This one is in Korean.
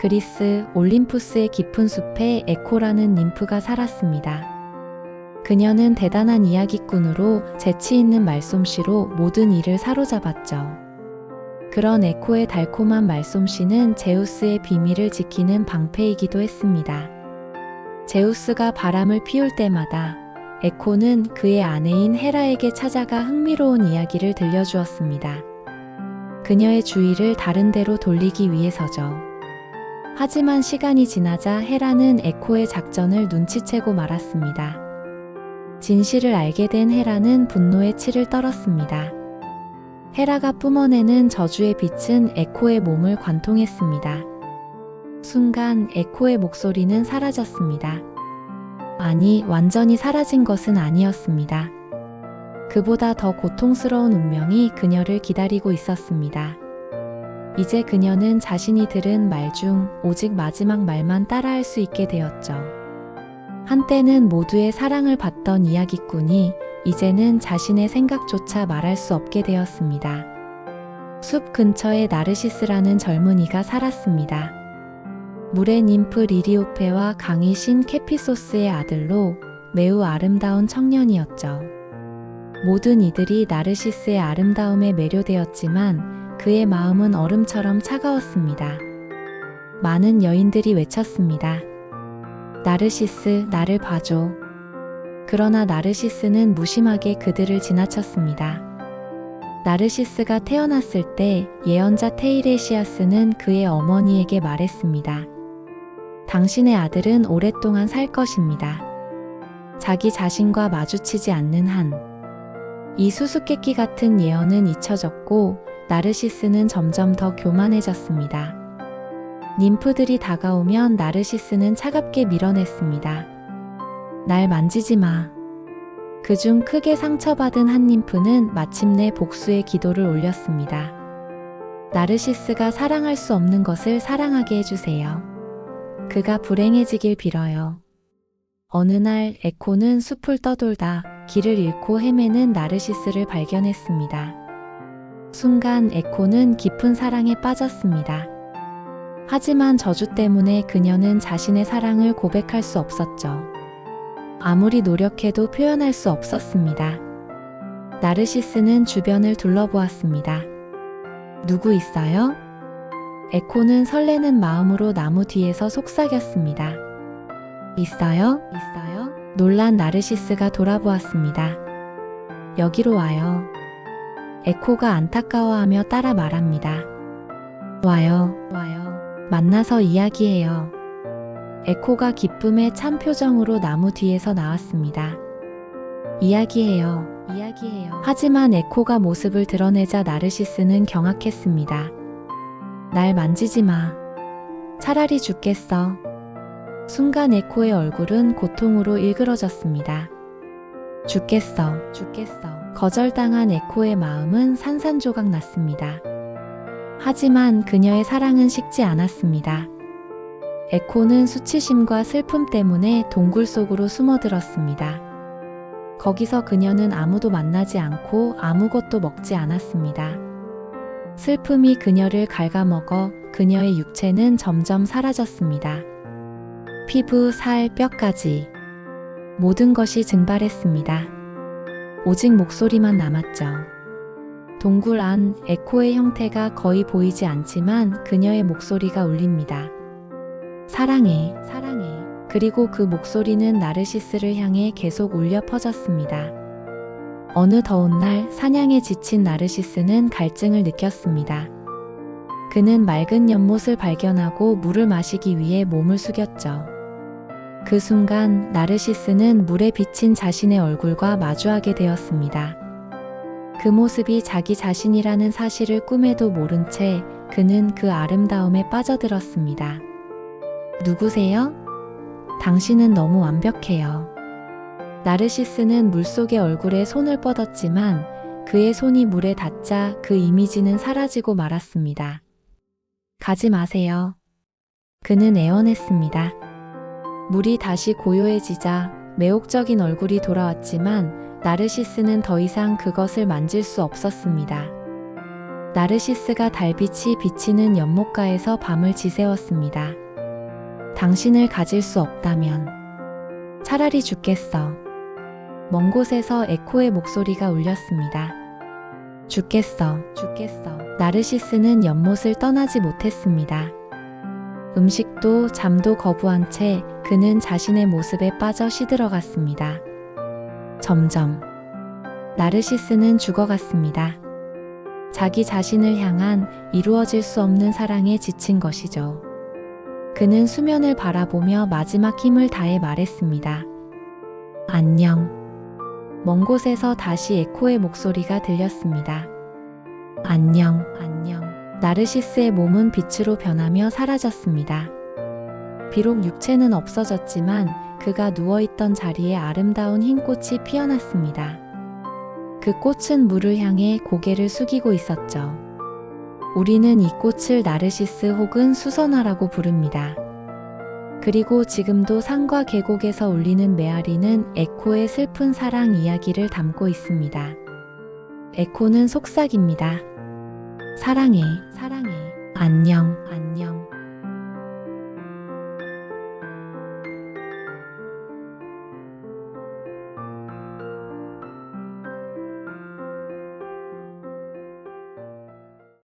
그리스 올림푸스의 깊은 숲에 에코라는 님프가 살았습니다. 그녀는 대단한 이야기꾼으로 재치 있는 말솜씨로 모든 이를 사로잡았죠. 그런 에코의 달콤한 말솜씨는 제우스의 비밀을 지키는 방패이기도 했습니다. 제우스가 바람을 피울 때마다 에코는 그의 아내인 헤라에게 찾아가 흥미로운 이야기를 들려주었습니다. 그녀의 주의를 다른 데로 돌리기 위해서죠. 하지만 시간이 지나자 헤라는 에코의 작전을 눈치채고 말았습니다. 진실을 알게 된 헤라는 분노의 치를 떨었습니다. 헤라가 뿜어내는 저주의 빛은 에코의 몸을 관통했습니다. 순간 에코의 목소리는 사라졌습니다. 아니, 완전히 사라진 것은 아니었습니다. 그보다 더 고통스러운 운명이 그녀를 기다리고 있었습니다. 이제 그녀는 자신이 들은 말 중 오직 마지막 말만 따라할 수 있게 되었죠. 한때는 모두의 사랑을 받던 이야기꾼이 이제는 자신의 생각조차 말할 수 없게 되었습니다. 숲 근처에 나르시스라는 젊은이가 살았습니다. 물의 님프 리리오페와 강이 신 케피소스의 아들로 매우 아름다운 청년이었죠. 모든 이들이 나르시스의 아름다움에 매료되었지만 그의 마음은 얼음처럼 차가웠습니다. 많은 여인들이 외쳤습니다. 나르시스, 나를 봐줘. 그러나 나르시스는 무심하게 그들을 지나쳤습니다. 나르시스가 태어났을 때 예언자 테이레시아스는 그의 어머니에게 말했습니다. 당신의 아들은 오랫동안 살 것입니다. 자기 자신과 마주치지 않는 한. 이 수수께끼 같은 예언은 잊혀졌고 나르시스는 점점 더 교만해졌습니다. 님프들이 다가오면 나르시스는 차갑게 밀어냈습니다. 날 만지지 마. 그중 크게 상처받은 한 님프는 마침내 복수의 기도를 올렸습니다. 나르시스가 사랑할 수 없는 것을 사랑하게 해주세요. 그가 불행해지길 빌어요. 어느 날 에코는 숲을 떠돌다 길을 잃고 헤매는 나르시스를 발견했습니다. 순간 에코는 깊은 사랑에 빠졌습니다. 하지만 저주 때문에 그녀는 자신의 사랑을 고백할 수 없었죠. 아무리 노력해도 표현할 수 없었습니다. 나르시스는 주변을 둘러보았습니다. 누구 있어요? 에코는 설레는 마음으로 나무 뒤에서 속삭였습니다. 있어요? 있어요? 놀란 나르시스가 돌아보았습니다. 여기로 와요. 에코가 안타까워하며 따라 말합니다. 와요, 와요. 만나서 이야기해요. 에코가 기쁨의 참 표정으로 나무 뒤에서 나왔습니다. 이야기해요. 이야기해요. 하지만 에코가 모습을 드러내자 나르시스는 경악했습니다. 날 만지지 마. 차라리 죽겠어. 순간 에코의 얼굴은 고통으로 일그러졌습니다. 죽겠어. 죽겠어. 거절당한 에코의 마음은 산산조각 났습니다. 하지만 그녀의 사랑은 식지 않았습니다. 에코는 수치심과 슬픔 때문에 동굴 속으로 숨어들었습니다. 거기서 그녀는 아무도 만나지 않고 아무것도 먹지 않았습니다. 슬픔이 그녀를 갉아먹어 그녀의 육체는 점점 사라졌습니다. 피부, 살, 뼈까지 모든 것이 증발했습니다. 오직 목소리만 남았죠. 동굴 안 에코의 형태가 거의 보이지 않지만 그녀의 목소리가 울립니다. 사랑해, 사랑해. 그리고 그 목소리는 나르시스를 향해 계속 울려 퍼졌습니다. 어느 더운 날 사냥에 지친 나르시스는 갈증을 느꼈습니다. 그는 맑은 연못을 발견하고 물을 마시기 위해 몸을 숙였죠. 그 순간 나르시스는 물에 비친 자신의 얼굴과 마주하게 되었습니다. 그 모습이 자기 자신이라는 사실을 꿈에도 모른 채 그는 그 아름다움에 빠져들었습니다. 누구세요? 당신은 너무 완벽해요. 나르시스는 물속의 얼굴에 손을 뻗었지만 그의 손이 물에 닿자 그 이미지는 사라지고 말았습니다. 가지 마세요. 그는 애원했습니다. 물이 다시 고요해지자 매혹적인 얼굴이 돌아왔지만 나르시스는 더 이상 그것을 만질 수 없었습니다. 나르시스가 달빛이 비치는 연못가에서 밤을 지새웠습니다. 당신을 가질 수 없다면 차라리 죽겠어. 먼 곳에서 에코의 목소리가 울렸습니다. 죽겠어, 죽겠어. 나르시스는 연못을 떠나지 못했습니다. 음식도 잠도 거부한 채 그는 자신의 모습에 빠져 시들어갔습니다. 점점 나르시스는 죽어갔습니다. 자기 자신을 향한 이루어질 수 없는 사랑에 지친 것이죠. 그는 수면을 바라보며 마지막 힘을 다해 말했습니다. 안녕. 먼 곳에서 다시 에코의 목소리가 들렸습니다. 안녕, 안녕. 나르시스의 몸은 빛으로 변하며 사라졌습니다. 비록 육체는 없어졌지만 그가 누워있던 자리에 아름다운 흰 꽃이 피어났습니다. 그 꽃은 물을 향해 고개를 숙이고 있었죠. 우리는 이 꽃을 나르시스 혹은 수선화라고 부릅니다. 그리고 지금도 산과 계곡에서 울리는 메아리는 에코의 슬픈 사랑 이야기를 담고 있습니다. 에코는 속삭입니다. 사랑해, 사랑해, 안녕, 안녕.